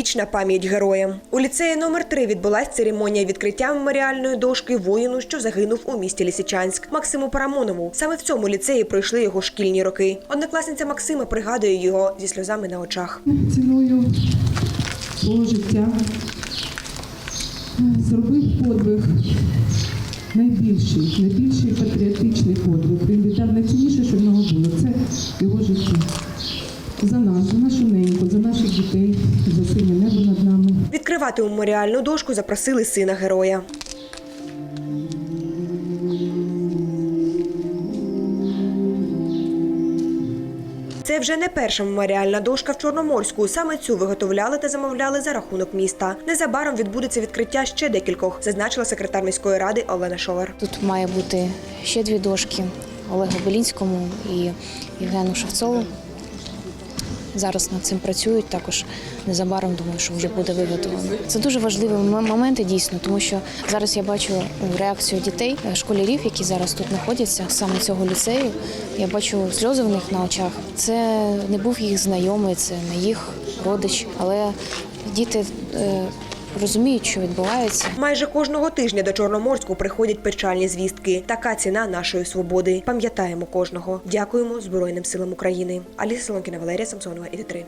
Вічна пам'ять героям. У ліцеї номер 3 відбулась церемонія відкриття меморіальної дошки воїну, що загинув у місті Лісичанськ, Максиму Парамонову. Саме в цьому ліцеї пройшли його шкільні роки. Однокласниця Максима пригадує його зі сльозами на очах. ціною свого життя зробив подвиг найбільший, найбільший патріотичний подвиг. Він віддав найцінніше, що в нього було. Це його життя. За нас, за нашу дітей, за синє небо над нами. Відкривати меморіальну дошку запросили сина героя. Це вже не перша меморіальна дошка в Чорноморську. Саме цю виготовляли та замовляли за рахунок міста. Незабаром відбудеться відкриття ще декількох, зазначила секретар міської ради Олена Шовар. Тут має бути ще дві дошки Олегу Белінському і Євгену Шевцову. Зараз над цим працюють. Також незабаром думаю, що вже буде виготовлено. Це дуже важливі моменти дійсно, тому що зараз я бачу реакцію дітей, е, школярів, які зараз тут знаходяться, саме цього ліцею. Я бачу сльози в них на очах. Це не був їх знайомий, це не їх родич, але діти е, розуміють, що відбувається. Майже кожного тижня до Чорноморську приходять печальні звістки. Така ціна нашої свободи. Пам'ятаємо кожного. Дякуємо Збройним силам України. Аліса Солонкіна, Валерія Самсонова, і 3